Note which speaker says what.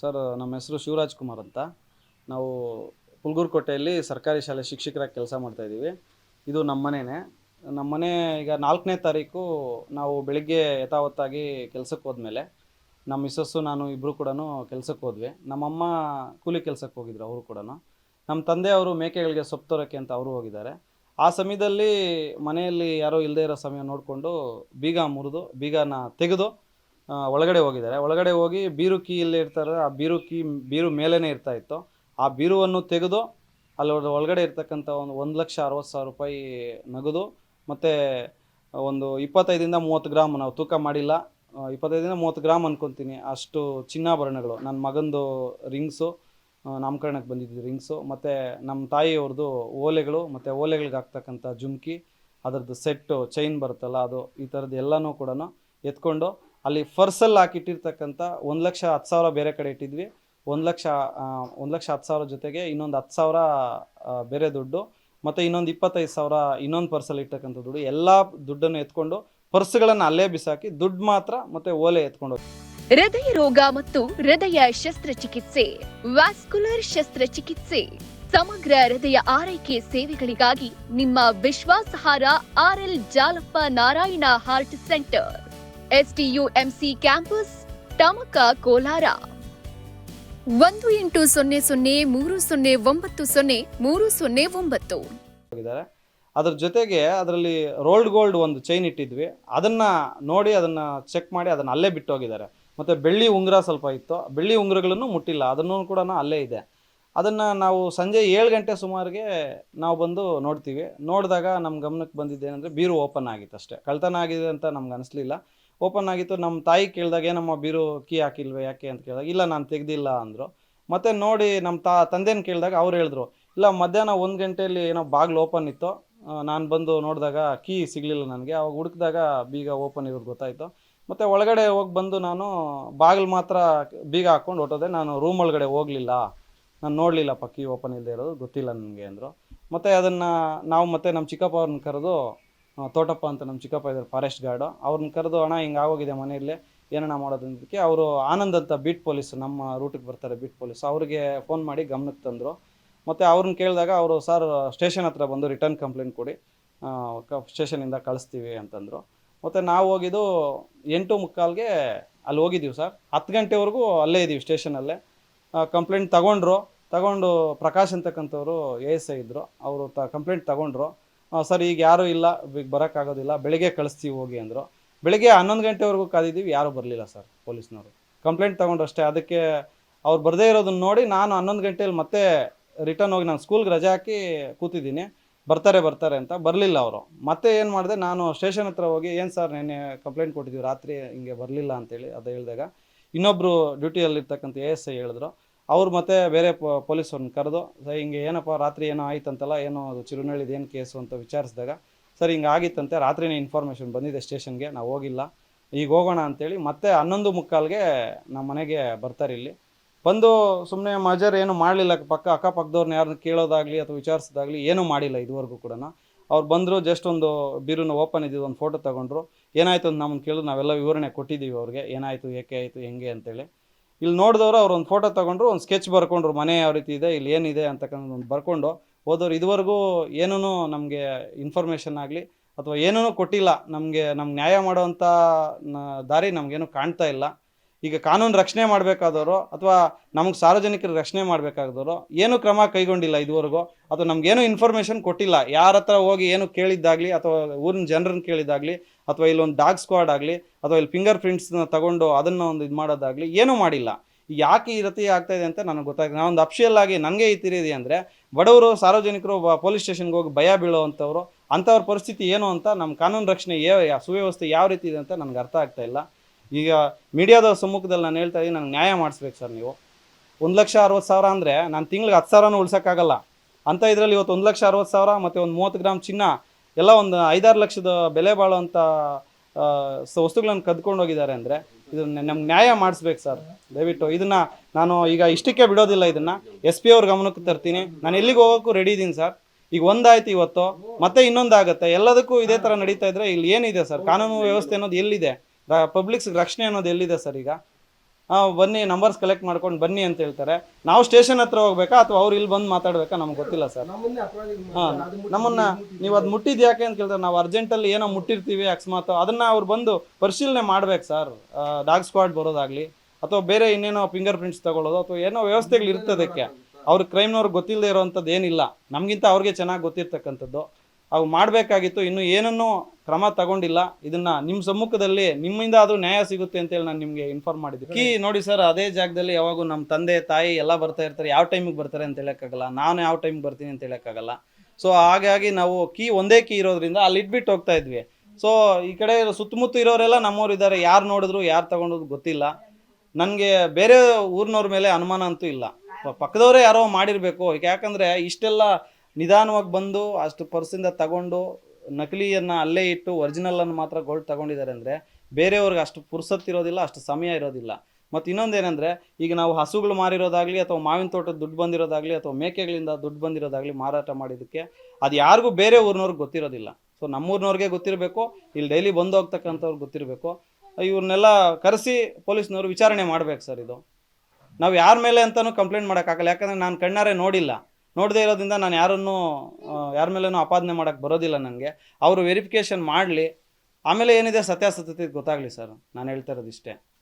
Speaker 1: Sir, ನಮ್ಮ ಹೆಸರು ಶಿವರಾಜ್ ಕುಮಾರ್ ಅಂತ. ನಾವು ಪುಲ್ಗೂರ್ಕೋಟೆಯಲ್ಲಿ ಸರ್ಕಾರಿ ಶಾಲೆ ಶಿಕ್ಷಕರಾಗಿ ಕೆಲಸ ಮಾಡ್ತಾಯಿದ್ದೀವಿ ಇದು ನಮ್ಮ ಮನೆಯೇ ನಮ್ಮ ಮನೆ ಈಗ ನಾಲ್ಕನೇ ತಾರೀಕು ನಾವು ಬೆಳಿಗ್ಗೆ ಯಥಾವತ್ತಾಗಿ ಕೆಲಸಕ್ಕೆ ಹೋದ್ಮೇಲೆ ನಮ್ಮ ಮಿಸ್ಸಸ್ಸು, ನಾನು ಇಬ್ಬರು ಕೂಡ ಕೆಲಸಕ್ಕೆ ಹೋದ್ವಿ. ನಮ್ಮಮ್ಮ ಕೂಲಿ ಕೆಲಸಕ್ಕೆ ಹೋಗಿದ್ರು, ಅವರು ಕೂಡ ನಮ್ಮ ತಂದೆ ಅವರು ಮೇಕೆಗಳಿಗೆ ಸೊಪ್ಪು ತರೋಕ್ಕೆ ಅಂತ ಅವರು ಹೋಗಿದ್ದಾರೆ. ಆ ಸಮಯದಲ್ಲಿ ಮನೆಯಲ್ಲಿ ಯಾರೋ ಇಲ್ಲದೇ ಇರೋ ಸಮಯ ನೋಡಿಕೊಂಡು ಬೀಗ ಮುರಿದು, ಬೀಗನ ತೆಗೆದು ಒಳಗಡೆ ಹೋಗಿದ್ದಾರೆ. ಒಳಗಡೆ ಹೋಗಿ ಬೀರು ಕೀ ಇಲ್ಲೇ ಇರ್ತಾರೆ, ಆ ಬೀರು ಕೀ, ಬೀರು ಮೇಲೇ ಇರ್ತಾ ಇತ್ತು. ಆ ಬೀರುವನ್ನು ತೆಗೆದು ಅಲ್ಲಿ ಒಳ- ಒಳಗಡೆ ಇರ್ತಕ್ಕಂಥ ಒಂದು ಒಂದು ಲಕ್ಷ ಅರವತ್ತು ಸಾವಿರ ರೂಪಾಯಿ ನಗದು. ಮತ್ತು ಒಂದು ಇಪ್ಪತ್ತೈದಿಂದ ಮೂವತ್ತು ಗ್ರಾಮ್ ನಾವು ತೂಕ ಮಾಡಿಲ್ಲ. ಇಪ್ಪತ್ತೈದಿಂದ ಮೂವತ್ತು ಗ್ರಾಮ್ ಅನ್ಕೊತೀನಿ. ಅಷ್ಟು ಚಿನ್ನಾಭರಣಗಳು. ನನ್ನ ಮಗಂದು ರಿಂಗ್ಸು ನಾಮಕರಣಕ್ಕೆ ಬಂದಿದ್ದು ರಿಂಗ್ಸು. ಮತ್ತು ನಮ್ಮ ತಾಯಿಯವ್ರದ್ದು ಓಲೆಗಳು, ಮತ್ತು ಓಲೆಗಳಿಗೆ ಹಾಕ್ತಕ್ಕಂಥ ಜುಮ್ಕಿ, ಅದರದ್ದು ಸೆಟ್ಟು, ಚೈನ್ ಬರುತ್ತಲ್ಲ, ಅದು ಈ ಥರದ್ದು ಎಲ್ಲನೂ ಕೂಡ ಎತ್ಕೊಂಡು ಅಲ್ಲಿ ಫರ್ಸಲ್ಲಿ ಹಾಕಿಟ್ಟಿರ್ತಕ್ಕಂಥ ಒಂದು ಲಕ್ಷ ಹತ್ತು ಸಾವಿರ ಬೇರೆ ಕಡೆ ಇಟ್ಟಿದ್ವಿ. ಒಂದು ಲಕ್ಷ ಒಂದು ಲಕ್ಷ ಹತ್ತು ಸಾವಿರ ಜೊತೆಗೆ ಇನ್ನೊಂದು ಹತ್ತು ಸಾವಿರ ಬೇರೆ ದುಡ್ಡು ಮತ್ತು ಇನ್ನೊಂದು ಇಪ್ಪತ್ತೈದು ಸಾವಿರ ಇನ್ನೊಂದು ಪರ್ಸಲ್ಲಿ ಇಟ್ಟಕ್ಕಂಥ ದುಡ್ಡು. ಎಲ್ಲ ದುಡ್ಡನ್ನು ಎತ್ಕೊಂಡು ಪರ್ಸ್ಗಳನ್ನು ಅಲ್ಲೇ ಬಿಸಾಕಿ ದುಡ್ಡು ಮಾತ್ರ ಮತ್ತು ಓಲೆ ಎತ್ಕೊಂಡು
Speaker 2: ಹೃದಯ ರೋಗ ಮತ್ತು ಹೃದಯ ಶಸ್ತ್ರಚಿಕಿತ್ಸೆ, ವ್ಯಾಸ್ಕುಲರ್ ಶಸ್ತ್ರಚಿಕಿತ್ಸೆ, ಸಮಗ್ರ ಹೃದಯ ಆರೈಕೆ ಸೇವೆಗಳಿಗಾಗಿ ನಿಮ್ಮ ವಿಶ್ವಾಸಾರ್ಹ R L Jalappa Narayana heart centre. S T U M C campus Tamaka Kolar. ಒಂದು ಎಂಟು ಸೊನ್ನೆ ಸೊನ್ನೆ ಮೂರು ಸೊನ್ನೆ ಒಂಬತ್ತು ಸೊನ್ನೆ ಮೂರು ಸೊನ್ನೆ ಒಂಬತ್ತು.
Speaker 1: ಹೋಗಿದ್ದಾರೆ. ಅದ್ರ ಜೊತೆಗೆ ಅದರಲ್ಲಿ ರೋಲ್ಡ್ ಗೋಲ್ಡ್ ಒಂದು ಚೈನ್ ಇಟ್ಟಿದ್ವಿ. ಅದನ್ನ ನೋಡಿ ಅದನ್ನ ಚೆಕ್ ಮಾಡಿ ಅದನ್ನ ಅಲ್ಲೇ ಬಿಟ್ಟು ಹೋಗಿದ್ದಾರೆ. ಮತ್ತೆ ಬೆಳ್ಳಿ ಉಂಗುರ ಸ್ವಲ್ಪ ಇತ್ತು. ಬೆಳ್ಳಿ ಉಂಗುರಗಳನ್ನು ಮುಟ್ಟಿಲ್ಲ. ಅದನ್ನು ಕೂಡ ಅಲ್ಲೇ ಇದೆ. ಅದನ್ನ ನಾವು ಸಂಜೆ ಏಳು ಗಂಟೆ ಸುಮಾರಿಗೆ ನಾವು ಬಂದು ನೋಡ್ತೀವಿ. ನೋಡಿದಾಗ ನಮ್ಮ ಗಮನಕ್ಕೆ ಬಂದಿದ್ದೇನೆಂದ್ರೆ ಬೀರು ಓಪನ್ ಆಗಿತ್ತು ಅಷ್ಟೇ ಕಳ್ತನ ಆಗಿದೆ ಅಂತ ನಮ್ಗೆ ಅನಿಸ್ಲಿಲ್ಲ. ಓಪನ್ ಆಗಿತ್ತು. ನಮ್ಮ ತಾಯಿ ಕೇಳಿದಾಗ ಏನಮ್ಮ ಬೀರು ಕೀ ಹಾಕಿಲ್ವೇ, ಯಾಕೆ ಅಂತ ಕೇಳಿದಾಗ, ಇಲ್ಲ ನಾನು ತೆಗ್ದಿಲ್ಲ ಅಂದರು. ಮತ್ತೆ ನೋಡಿ ನಮ್ಮ ತಾ, ತಂದೆನ ಕೇಳಿದಾಗ ಅವ್ರು ಹೇಳಿದ್ರು, ಇಲ್ಲ ಮಧ್ಯಾಹ್ನ ಒಂದು ಗಂಟೆಯಲ್ಲಿ ಏನೋ ಬಾಗಿಲು ಓಪನ್ ಇತ್ತು. ನಾನು ಬಂದು ನೋಡಿದಾಗ ಕೀ ಸಿಗಲಿಲ್ಲ ನನಗೆ. ಅವಾಗ ಹುಡುಕಿದಾಗ ಬೀಗ ಓಪನ್ ಇರೋದು ಗೊತ್ತಾಯಿತು. ಮತ್ತು ಒಳಗಡೆ ಹೋಗಿ ಬಂದು ನಾನು ಬಾಗಿಲು ಮಾತ್ರ ಬೀಗ ಹಾಕ್ಕೊಂಡು ಹೊಟ್ಟೋದೆ ನಾನು ರೂಮ್ ಒಳಗಡೆ ಹೋಗಲಿಲ್ಲ. ನಾನು ನೋಡಲಿಲ್ಲಪ್ಪ ಕೀ ಓಪನ್ ಇಲ್ಲದೆ ಇರೋದು, ಗೊತ್ತಿಲ್ಲ ನನಗೆ ಅಂದರು. ಮತ್ತು ಅದನ್ನು ನಾವು ಮತ್ತೆ ನಮ್ಮ ಚಿಕ್ಕಪ್ಪ ಅವ್ರನ್ನ ಕರೆದು ತೋಟಪ್ಪ ಅಂತ ನಮ್ಮ ಚಿಕ್ಕಪ್ಪ ಇದ್ದಾರೆ, ಫಾರೆಸ್ಟ್ ಗಾರ್ಡು. ಅವ್ರನ್ನ ಕರೆದು, ಅಣ್ಣ, ಹಿಂಗೆ ಆಗೋಗಿದೆ ಮನೆಯಲ್ಲಿ ಏನಣ್ಣ ಮಾಡೋದಕ್ಕೆ ಅವರು ಆನಂದ್ ಅಂತ ಬೀಟ್ ಪೊಲೀಸ್, ನಮ್ಮ ರೂಟಿಗೆ ಬರ್ತಾರೆ ಬೀಟ್ ಪೊಲೀಸ್. ಅವ್ರಿಗೆ ಫೋನ್ ಮಾಡಿ ಗಮನಕ್ಕೆ ತಂದರು. ಮತ್ತು ಅವ್ರನ್ನ ಕೇಳಿದಾಗ ಅವರು, ಸರ್, ಸ್ಟೇಷನ್ ಹತ್ರ ಬಂದು ರಿಟರ್ನ್ ಕಂಪ್ಲೇಂಟ್ ಕೊಡಿ. ಸ್ಟೇಷನಿಂದ ಕಳಿಸ್ತೀವಿ ಅಂತಂದರು. ಮತ್ತು ನಾವು ಹೋಗಿದ್ದು ಎಂಟು ಮುಕ್ಕಾಲ್ಗೆ ಅಲ್ಲಿ ಹೋಗಿದ್ದೀವಿ ಸರ್. ಹತ್ತು ಗಂಟೆವರೆಗೂ ಅಲ್ಲೇ ಇದ್ದೀವಿ ಸ್ಟೇಷನಲ್ಲೇ ಕಂಪ್ಲೇಂಟ್ ತಗೊಂಡ್ರು. ತಗೊಂಡು ಪ್ರಕಾಶ್ ಅಂತಕ್ಕಂಥವ್ರು ಎ ಎಸ್ ಐ ಇದ್ದರು ಅವರು ತ ಕಂಪ್ಲೇಂಟ್ ತಗೊಂಡ್ರು. ಸರ್, ಈಗ ಯಾರೂ ಇಲ್ಲ ಈಗ ಬರೋಕ್ಕಾಗೋದಿಲ್ಲ, ಬೆಳಗ್ಗೆ ಕಳಿಸ್ತೀವಿ, ಹೋಗಿ ಅಂದರು. ಬೆಳಗ್ಗೆ ಹನ್ನೊಂದು ಗಂಟೆವರೆಗೂ ಕಾದಿದ್ದೀವಿ, ಯಾರೂ ಬರಲಿಲ್ಲ ಸರ್, ಪೊಲೀಸ್ನವರು. ಕಂಪ್ಲೇಂಟ್ ತೊಗೊಂಡ್ರಷ್ಟೇ ಅದಕ್ಕೆ ಅವ್ರು ಬರದೇ ಇರೋದನ್ನ ನೋಡಿ ನಾನು ಹನ್ನೊಂದು ಗಂಟೆಯಲ್ಲಿ ಮತ್ತೆ ರಿಟರ್ನ್ ಹೋಗಿ ನಾನು ಸ್ಕೂಲ್ಗೆ ರಜೆ ಹಾಕಿ ಕೂತಿದ್ದೀನಿ. ಬರ್ತಾರೆ ಬರ್ತಾರೆ ಅಂತ, ಬರಲಿಲ್ಲ ಅವರು. ಮತ್ತೆ ಏನು ಮಾಡಿದೆ, ನಾನು ಸ್ಟೇಷನ್ ಹತ್ರ ಹೋಗಿ, ಏನು ಸರ್ ನೆನ್ನೆ ಕಂಪ್ಲೇಂಟ್ ಕೊಟ್ಟಿದ್ದೀವಿ, ರಾತ್ರಿ ಹಿಂಗೆ ಬರಲಿಲ್ಲ ಅಂತೇಳಿ, ಅದು ಹೇಳಿದಾಗ ಇನ್ನೊಬ್ಬರು ಡ್ಯೂಟಿಯಲ್ಲಿರ್ತಕ್ಕಂಥ ಎ ಎಸ್ ಐ ಹೇಳಿದ್ರು. ಅವ್ರು ಮತ್ತೆ ಬೇರೆ ಪೊಲೀಸವ್ರನ್ನ ಕರೆದು, ಸರ್, ಹಿಂಗೆ ಏನಪ್ಪ ರಾತ್ರಿ ಏನೋ ಆಯ್ತಂತಲ್ಲ, ಏನೋ ಅದು ಚಿರುನಳ್ಳಿದು ಏನು ಕೇಸು ಅಂತ ವಿಚಾರಿಸಿದಾಗ, ಸರ್, ಹಿಂಗೆ ಆಗಿತ್ತಂತೆ, ರಾತ್ರಿನೇ ಇನ್ಫಾರ್ಮೇಷನ್ ಬಂದಿದೆ ಸ್ಟೇಷನ್ಗೆ, ನಾವು ಹೋಗಿಲ್ಲ. ಈಗ ಹೋಗೋಣ ಅಂತೇಳಿ ಮತ್ತೆ ಹನ್ನೊಂದು ಮುಕ್ಕಾಲ್ಗೆ ನಮ್ಮ ಮನೆಗೆ ಬರ್ತಾರೆ ಇಲ್ಲಿ. ಬಂದು ಸುಮ್ಮನೆ ಮಜರ್ ಏನು ಮಾಡಲಿಲ್ಲ, ಪಕ್ಕ ಅಕ್ಕಪಕ್ಕದವ್ರನ್ನ ಯಾರನ್ನ ಕೇಳೋದಾಗಲಿ ಅಥವಾ ವಿಚಾರಿಸೋದಾಗಲಿ ಏನೂ ಮಾಡಿಲ್ಲ ಇದುವರೆಗೂ ಕೂಡ ಅವ್ರು ಬಂದರು ಜಸ್ಟ್ ಒಂದು ಬೀರುನ ಓಪನ್ ಇದ್ದಿದ್ದು ಒಂದು ಫೋಟೋ ತಗೊಂಡ್ರು. ಏನಾಯಿತು ಅಂತ ನಮ್ಮನ್ನು ಕೇಳಿದ್ರು ನಾವೆಲ್ಲ ವಿವರಣೆ ಕೊಟ್ಟಿದ್ದೀವಿ ಅವ್ರಿಗೆ, ಏನಾಯಿತು, ಏಕೆ ಆಯಿತು, ಹೆಂಗೆ ಅಂತೇಳಿ. ಇಲ್ಲಿ ನೋಡಿದವರು ಅವ್ರು ಒಂದು ಫೋಟೋ ತಗೊಂಡ್ರು, ಒಂದು ಸ್ಕೆಚ್ ಬರ್ಕೊಂಡ್ರು, ಮನೆ ಯಾವ ರೀತಿ ಇದೆ, ಇಲ್ಲಿ ಏನಿದೆ ಅಂತಕ್ಕಂಥ ಒಂದು ಬರ್ಕೊಂಡು ಹೋದವ್ರು ಇದುವರೆಗೂ ಏನೂ ನಮಗೆ ಇನ್ಫಾರ್ಮೇಷನ್ ಆಗಲಿ, ಅಥವಾ ಏನೂ ಕೊಟ್ಟಿಲ್ಲ, ನಮಗೆ ನಮ್ಗೆ ನ್ಯಾಯ ಮಾಡೋವಂಥ ದಾರಿ ನಮಗೇನು ಕಾಣ್ತಾ ಇಲ್ಲ. ಈಗ ಕಾನೂನು ರಕ್ಷಣೆ ಮಾಡಬೇಕಾದವರು ಅಥವಾ ನಮ್ಗೆ ಸಾರ್ವಜನಿಕರ ರಕ್ಷಣೆ ಮಾಡಬೇಕಾದವರು ಏನು ಕ್ರಮ ಕೈಗೊಂಡಿಲ್ಲ ಇದುವರೆಗೂ? ಅಥವಾ ನಮಗೇನು ಇನ್ಫಾರ್ಮೇಷನ್ ಕೊಟ್ಟಿಲ್ಲ? ಯಾರ ಹತ್ರ ಹೋಗಿ ಏನು ಕೇಳಿದ್ದಾಗಲಿ ಅಥವಾ ಊರಿನ ಜನರನ್ನು ಕೇಳಿದ್ದಾಗಲಿ ಅಥವಾ ಇಲ್ಲೊಂದು ಡಾಗ್ ಸ್ಕ್ವಾಡ್ ಆಗಲಿ ಅಥವಾ ಇಲ್ಲಿ ಫಿಂಗರ್ ಪ್ರಿಂಟ್ಸ್ನ ತಗೊಂಡು ಅದನ್ನು ಒಂದು ಇದು ಮಾಡೋದಾಗಲಿ ಏನೂ ಮಾಡಿಲ್ಲ. ಯಾಕೆ ಈ ರೀತಿ ಆಗ್ತಾ ಇದೆ ಅಂತ ನನಗೆ ಗೊತ್ತಾಗ್ತದೆ ನಾವೊಂದು ಅಫಿಷಿಯಲ್ ಆಗಿ ನನಗೆ ಈ ತಿರಿದಿ ಅಂದರೆ ಬಡವರು, ಸಾರ್ವಜನಿಕರು ಪೊಲೀಸ್ ಸ್ಟೇಷನ್ಗೆ ಹೋಗಿ ಭಯ ಬೀಳುವಂಥವ್ರು, ಅಂಥವ್ರ ಪರಿಸ್ಥಿತಿ ಏನು ಅಂತ ನಮ್ಮ ಕಾನೂನು ರಕ್ಷಣೆ ಸುವ್ಯವಸ್ಥೆ ಯಾವ ರೀತಿ ಇದೆ ಅಂತ ನನಗೆ ಅರ್ಥ ಆಗ್ತಾ ಇಲ್ಲ. ಈಗ ಮೀಡಿಯಾದ ಸಮ್ಮುಖದಲ್ಲಿ ನಾನು ಹೇಳ್ತಾ ಇದ್ದೀನಿ ನನಗೆ ನ್ಯಾಯ ಮಾಡಿಸ್ಬೇಕು ಸರ್ ನೀವು. ಒಂದು ಲಕ್ಷ ಅರವತ್ತು ಸಾವಿರ ಅಂದರೆ ನಾನು ತಿಂಗ್ಳಿಗೆ ಹತ್ತು ಸಾವಿರನೂ ಉಳ್ಸೋಕ್ಕಾಗಲ್ಲ. ಅಂತ ಇದರಲ್ಲಿ ಇವತ್ತು ಒಂದು ಲಕ್ಷ ಅರವತ್ತು ಸಾವಿರ ಮತ್ತು ಒಂದು ಮೂವತ್ತು ಗ್ರಾಮ್ ಚಿನ್ನ, ಎಲ್ಲ ಒಂದು ಐದಾರು ಲಕ್ಷದ ಬೆಲೆ ಬಾಳುವಂಥ ವಸ್ತುಗಳನ್ನು ಕದ್ಕೊಂಡು ಹೋಗಿದ್ದಾರೆ ಅಂದರೆ ಇದನ್ನ ನಮ್ಗೆ ನ್ಯಾಯ ಮಾಡಿಸ್ಬೇಕು ಸರ್. ದಯವಿಟ್ಟು ಇದನ್ನು ನಾನು ಈಗ ಇಷ್ಟಕ್ಕೆ ಬಿಡೋದಿಲ್ಲ ಇದನ್ನು. ಎಸ್ ಪಿ ಅವ್ರ ಗಮನಕ್ಕೆ ತರ್ತೀನಿ. ನಾನು ಎಲ್ಲಿಗೆ ಹೋಗೋಕ್ಕೂ ರೆಡಿ ಇದ್ದೀನಿ ಸರ್. ಈಗ ಒಂದಾಯ್ತು ಇವತ್ತು, ಮತ್ತೆ ಇನ್ನೊಂದಾಗುತ್ತೆ. ಎಲ್ಲದಕ್ಕೂ ಇದೇ ಥರ ನಡೀತಾ ಇದ್ರೆ ಇಲ್ಲಿ ಏನಿದೆ ಸರ್? ಕಾನೂನು ವ್ಯವಸ್ಥೆ ಅನ್ನೋದು ಎಲ್ಲಿದೆ? ಪಬ್ಲಿಕ್ಸ್ ರಕ್ಷಣೆ ಅನ್ನೋದು ಎಲ್ಲಿದೆ ಸರ್ ಈಗ? ಬನ್ನಿ ನಂಬರ್ಸ್ ಕಲೆಕ್ಟ್ ಮಾಡ್ಕೊಂಡು ಬನ್ನಿ ಅಂತ ಹೇಳ್ತಾರೆ. ನಾವು ಸ್ಟೇಷನ್ ಹತ್ರ ಹೋಗ್ಬೇಕಾ ಅಥವಾ ಅವ್ರು ಇಲ್ಲಿ ಬಂದು ಮಾತಾಡ್ಬೇಕಾ ನಮ್ಗೆ ಗೊತ್ತಿಲ್ಲ ಸರ್. ಹಾಂ ನಮ್ಮನ್ನ ನೀವು ಅದು ಮುಟ್ಟಿದ್ ಯಾಕೆ ಅಂತ ಕೇಳ್ತಾರೆ ನಾವು ಅರ್ಜೆಂಟಲ್ಲಿ ಏನೋ ಮುಟ್ಟಿರ್ತೀವಿ ಅಕಸ್ಮಾತ್. ಅದನ್ನ ಅವ್ರು ಬಂದು ಪರಿಶೀಲನೆ ಮಾಡ್ಬೇಕು ಸರ್. ಡಾಗ್ ಸ್ಕ್ವಾಡ್ ಬರೋದಾಗ್ಲಿ ಅಥವಾ ಬೇರೆ ಇನ್ನೇನೋ ಫಿಂಗರ್ ಪ್ರಿಂಟ್ಸ್ ತಗೊಳ್ಳೋದು ಅಥವಾ ಏನೋ ವ್ಯವಸ್ಥೆಗಳು ಇರ್ತದಕ್ಕೆ. ಅವ್ರ ಕ್ರೈಮ್ನವ್ರಿಗೆ ಗೊತ್ತಿಲ್ಲದೆ ಇರೋವಂಥದ್ದು ಏನಿಲ್ಲ. ನಮಗಿಂತ ಅವ್ರಿಗೆ ಚೆನ್ನಾಗಿ ಗೊತ್ತಿರ್ತಕ್ಕಂಥದ್ದು. ಅವು ಮಾಡಬೇಕಾಗಿತ್ತು. ಇನ್ನು ಏನನ್ನೂ ಕ್ರಮ ತಗೊಂಡಿಲ್ಲ. ಇದನ್ನ ನಿಮ್ಮ ಸಮ್ಮುಖದಲ್ಲಿ ನಿಮ್ಮಿಂದ ಅದು ನ್ಯಾಯ ಸಿಗುತ್ತೆ ಅಂತೇಳಿ ನಾನು ನಿಮಗೆ ಇನ್ಫಾರ್ಮ್ ಮಾಡಿದ್ದೆ. ಕೀ ನೋಡಿ ಸರ್, ಅದೇ ಜಾಗದಲ್ಲಿ ಯಾವಾಗೂ ನಮ್ಮ ತಂದೆ, ತಾಯಿ ಎಲ್ಲ ಬರ್ತಾ ಇರ್ತಾರೆ. ಯಾವ ಟೈಮಿಗೆ ಬರ್ತಾರೆ ಅಂತ ಹೇಳೋಕ್ಕಾಗಲ್ಲ. ನಾನು ಯಾವ ಟೈಮಿಗೆ ಬರ್ತೀನಿ ಅಂತ ಹೇಳೋಕ್ಕಾಗಲ್ಲ. ಸೊ ಹಾಗಾಗಿ ನಾವು ಕೀ ಒಂದೇ ಕೀ ಇರೋದ್ರಿಂದ ಅಲ್ಲಿ ಇಟ್ಬಿಟ್ಟು ಹೋಗ್ತಾ ಇದ್ವಿ. ಸೊ ಈ ಕಡೆ ಸುತ್ತಮುತ್ತ ಇರೋರೆಲ್ಲ ನಮ್ಮವ್ರು ಇದ್ದಾರೆ. ಯಾರು ನೋಡಿದ್ರು, ಯಾರು ತಗೊಂಡೋದು ಗೊತ್ತಿಲ್ಲ. ನನಗೆ ಬೇರೆ ಊರಿನವ್ರ ಮೇಲೆ ಅನುಮಾನ ಅಂತೂ ಇಲ್ಲ. ಪಕ್ಕದವರೇ ಯಾರೋ ಮಾಡಿರಬೇಕು. ಯಾಕಂದರೆ ಇಷ್ಟೆಲ್ಲ ನಿಧಾನವಾಗಿ ಬಂದು ಅಷ್ಟು ಪರ್ಸಿಂದ ತಗೊಂಡು ನಕಲಿಯನ್ನು ಅಲ್ಲೇ ಇಟ್ಟು ಒರಿಜಿನಲನ್ನು ಮಾತ್ರ ಗೋಲ್ಡ್ ತಗೊಂಡಿದ್ದಾರೆ ಅಂದರೆ ಬೇರೆಯವ್ರಿಗೆ ಅಷ್ಟು ಪುರ್ಸತ್ತಿರೋದಿಲ್ಲ ಅಷ್ಟು ಸಮಯ ಇರೋದಿಲ್ಲ. ಮತ್ತು ಇನ್ನೊಂದೇನೆಂದರೆ, ಈಗ ನಾವು ಹಸುಗಳು ಮಾರಿರೋದಾಗಲಿ ಅಥವಾ ಮಾವಿನ ತೋಟದ ದುಡ್ಡು ಬಂದಿರೋದಾಗಲಿ ಅಥವಾ ಮೇಕೆಗಳಿಂದ ದುಡ್ಡು ಬಂದಿರೋದಾಗಲಿ ಮಾರಾಟ ಮಾಡಿದ್ದಕ್ಕೆ ಅದು ಯಾರಿಗೂ ಬೇರೆ ಊರಿನವ್ರಿಗೆ ಗೊತ್ತಿರೋದಿಲ್ಲ. ಸೊ ನಮ್ಮೂರಿನವ್ರಿಗೆ ಗೊತ್ತಿರಬೇಕು, ಇಲ್ಲಿ ಡೈಲಿ ಬಂದು ಹೋಗ್ತಕ್ಕಂಥವ್ರಿಗೆ ಗೊತ್ತಿರಬೇಕು. ಇವ್ರನ್ನೆಲ್ಲ ಕರೆಸಿ ಪೊಲೀಸ್ನವರು ವಿಚಾರಣೆ ಮಾಡ್ಬೇಕು ಸರ್ ಇದು. ನಾವು ಯಾರ ಮೇಲೆ ಅಂತಲೂ ಕಂಪ್ಲೇಂಟ್ ಮಾಡೋಕ್ಕಾಗಲ್ಲ ಯಾಕಂದರೆ ನಾನು ಕಣ್ಣಾರೆ ನೋಡಿಲ್ಲ. ನೋಡದೇ ಇರೋದ್ರಿಂದ ನಾನು ಯಾರನ್ನೂ ಯಾರ ಮೇಲೇನೂ ಆಪಾದನೆ ಮಾಡೋಕ್ಕೆ ಬರೋದಿಲ್ಲ ನನಗೆ ಅವರು ವೆರಿಫಿಕೇಷನ್ ಮಾಡಲಿ. ಆಮೇಲೆ ಏನಿದೆ ಸತ್ಯಾಸತ್ಯತೆ ಗೊತ್ತಾಗಲಿ ಸರ್. ನಾನು ಹೇಳ್ತಾ ಇರೋದು ಇಷ್ಟೇ.